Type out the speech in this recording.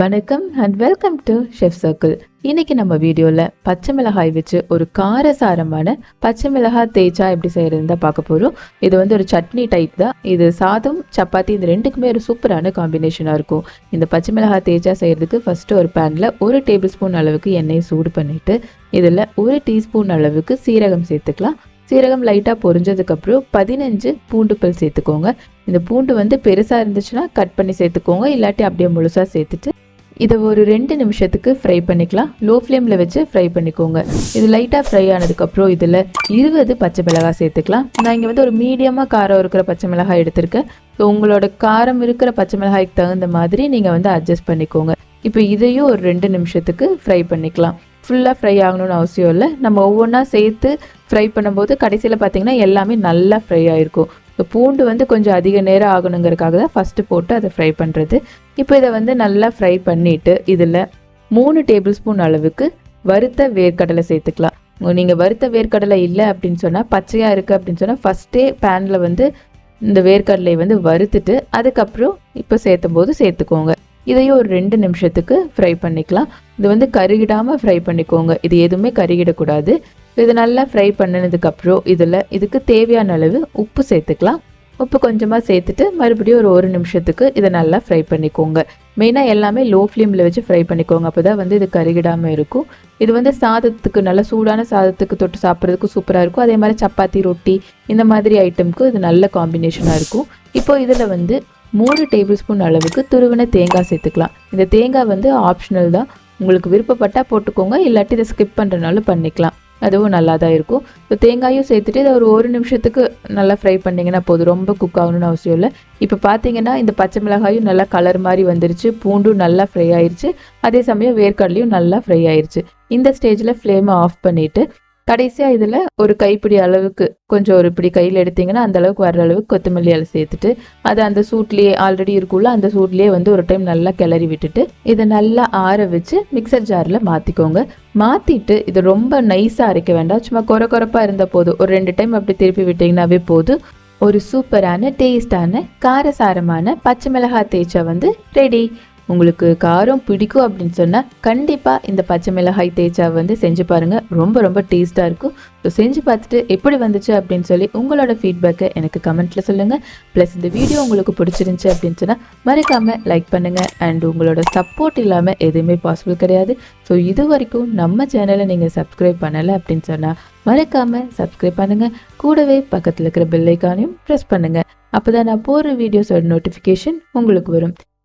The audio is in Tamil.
வணக்கம் and welcome to chef circle இன்னைக்கு நம்ம வீடியோவில் பச்சை மிளகாய் வச்சு ஒரு காரசாரமான பச்சை மிளகாய் தேய்ச்சா எப்படி செய்யறதுன்னு தான் பார்க்க போகிறோம் இது வந்து ஒரு சட்னி டைப் தான். இது சாதம் சப்பாத்தி இந்த ரெண்டுக்குமே ஒரு சூப்பரான காம்பினேஷனாக இருக்கும். இந்த பச்சை மிளகாய் தேய்ச்சா செய்யறதுக்கு ஃபஸ்ட்டு ஒரு பேனில் ஒரு டேபிள் ஸ்பூன் அளவுக்கு எண்ணெயை சூடு பண்ணிட்டு இதில் ஒரு டீஸ்பூன் அளவுக்கு சீரகம் சேர்த்துக்கலாம். சீரகம் லைட்டாக பொரிஞ்சதுக்கப்புறம் பதினஞ்சு பூண்டு பல் சேர்த்துக்கோங்க. இந்த பூண்டு வந்து பெருசாக இருந்துச்சுன்னா கட் பண்ணி சேர்த்துக்கோங்க. இல்லாட்டி அப்படியே முழுசாக சேர்த்துட்டு இதை ஒரு ரெண்டு நிமிஷத்துக்கு ஃப்ரை பண்ணிக்கலாம். லோ ஃப்ளேமில் வச்சு ஃப்ரை பண்ணிக்கோங்க. இது லைட்டாக ஃப்ரை ஆனதுக்கப்புறம் இதில் இருபது பச்சை மிளகாய் சேர்த்துக்கலாம். நான் இங்கே வந்து ஒரு மீடியமாக காரம் இருக்கிற பச்சை மிளகாய் எடுத்திருக்கேன். ஸோ உங்களோட காரம் இருக்கிற பச்சை மிளகாய்க்கு தகுந்த மாதிரி நீங்கள் வந்து அட்ஜஸ்ட் பண்ணிக்கோங்க. இப்போ இதையும் ஒரு ரெண்டு நிமிஷத்துக்கு ஃப்ரை பண்ணிக்கலாம். ஃபுல்லாக ஃப்ரை ஆகணும்னு அவசியம் இல்லை. நம்ம ஒவ்வொன்றா சேர்த்து ஃப்ரை பண்ணும்போது கடைசியில் பார்த்தீங்கன்னா எல்லாமே நல்லா ஃப்ரை ஆகிருக்கும் இப்போ பூண்டு வந்து கொஞ்சம் அதிக நேரம் ஆகணுங்கிறதுக்காக தான் ஃபஸ்ட்டு போட்டு அதை ஃப்ரை பண்ணுறது இப்போ இதை வந்து நல்லா ஃப்ரை பண்ணிவிட்டு இதில் மூணு டேபிள் ஸ்பூன் அளவுக்கு வறுத்த வேர்க்கடலை சேர்த்துக்கலாம். நீங்கள் வறுத்த வேர்க்கடலை இல்லை அப்படின்னு சொன்னால் பச்சையாக இருக்குது அப்படின்னு சொன்னால் ஃபஸ்ட்டே பேனில் வந்து இந்த வேர்க்கடலை வந்து வறுத்துட்டு அதுக்கப்புறம் இப்போ சேர்த்தும் போது சேர்த்துக்கோங்க. இதையும் ஒரு ரெண்டு நிமிஷத்துக்கு ஃப்ரை பண்ணிக்கலாம். இது வந்து கருகிடாமல் ஃப்ரை பண்ணிக்கோங்க. இது எதுவுமே கருகிடக்கூடாது. இது நல்லா ஃப்ரை பண்ணினதுக்கப்புறம் இதில் இதுக்கு தேவையான அளவு உப்பு சேர்த்துக்கலாம். உப்பு கொஞ்சமாக சேர்த்துட்டு மறுபடியும் ஒரு ஒரு நிமிஷத்துக்கு இதை நல்லா ஃப்ரை பண்ணிக்கோங்க. மெயினாக எல்லாமே லோ ஃப்ளேமில் வச்சு ஃப்ரை பண்ணிக்கோங்க. அப்போ தான் வந்து இது கருகிடாமல் இருக்கும். இது வந்து சாதத்துக்கு நல்ல சூடான சாதத்துக்கு தொட்டு சாப்பிட்றதுக்கு சூப்பராக இருக்கும். அதே மாதிரி சப்பாத்தி ரொட்டி இந்த மாதிரி ஐட்டமுக்கு இது நல்ல காம்பினேஷனாக இருக்கும். இப்போ இதில் வந்து மூணு டேபிள் ஸ்பூன் அளவுக்கு துருவின தேங்காய் சேர்த்துக்கலாம். இந்த தேங்காய் வந்து ஆப்ஷனல் தான். உங்களுக்கு விருப்பப்பட்டால் போட்டுக்கோங்க. இல்லாட்டி இதை ஸ்கிப் பண்ணுறனாலும் பண்ணிக்கலாம். அதுவும் நல்லா தான் இருக்கும். இப்போ தேங்காயும் சேர்த்துட்டு இதை ஒரு ஒரு நிமிஷத்துக்கு நல்லா ஃப்ரை பண்ணிங்கன்னா போதும். ரொம்ப குக் ஆகணும்னு அவசியம் இல்லை. இப்போ பார்த்தீங்கன்னா இந்த பச்சை மிளகாயும் நல்லா கலர் மாதிரி வந்துருச்சு. பூண்டும் நல்லா ஃப்ரை ஆயிருச்சு. அதே சமயம் வேர்க்கடலையும் நல்லா ஃப்ரை ஆயிருச்சு. இந்த ஸ்டேஜில் ஃப்ளேமை ஆஃப் பண்ணிவிட்டு கடைசியாக இதில் ஒரு கைப்பிடி அளவுக்கு கொஞ்சம் ஒரு இப்படி கையில் எடுத்தீங்கன்னா அந்த அளவுக்கு வர்ற அளவுக்கு கொத்தமல்லி இலை சேர்த்துட்டு அதை அந்த சூட்லேயே ஆல்ரெடி இருக்குள்ள அந்த சூட்லேயே வந்து ஒரு டைம் நல்லா கிளறி விட்டுட்டு இதை நல்லா ஆற வச்சு மிக்சர் ஜாரில் மாற்றிக்கோங்க மாற்றிட்டு இது ரொம்ப நைஸாக அரைக்க வேண்டாம். சும்மா குறை குறைப்பாக இருந்த போதும். ஒரு ரெண்டு டைம் அப்படி திருப்பி விட்டிங்கனாவே போதும். ஒரு சூப்பரான டேஸ்டான காரசாரமான பச்சை மிளகாய் தேய்ச்சா வந்து ரெடி உங்களுக்கு காரம் பிடிக்கும் அப்படின்னு சொன்னால் கண்டிப்பாக இந்த பச்சை மிளகாய் தேய்ச்சா வந்து செஞ்சு பாருங்கள் ரொம்ப ரொம்ப டேஸ்ட்டாக இருக்கும். ஸோ செஞ்சு பார்த்துட்டு எப்படி வந்துச்சு அப்படின்னு சொல்லி உங்களோட ஃபீட்பேக்கை எனக்கு கமெண்ட்டில் சொல்லுங்கள் ப்ளஸ் இந்த வீடியோ உங்களுக்கு பிடிச்சிருந்துச்சி அப்படின்னு சொன்னால் மறக்காமல் லைக் பண்ணுங்கள் அண்ட் உங்களோட சப்போர்ட் இல்லாமல் எதுவுமே பாசிபிள் கிடையாது. ஸோ இது வரைக்கும் நம்ம சேனலை நீங்கள் சப்ஸ்கிரைப் பண்ணலை அப்படின்னு சொன்னால் மறக்காமல் சப்ஸ்கிரைப் பண்ணுங்கள் கூடவே பக்கத்தில் இருக்கிற பெல்லைக்கானையும் ப்ரெஸ் பண்ணுங்கள் அப்போ தான் நான் போகிற வீடியோஸோட நோட்டிஃபிகேஷன் உங்களுக்கு வரும்.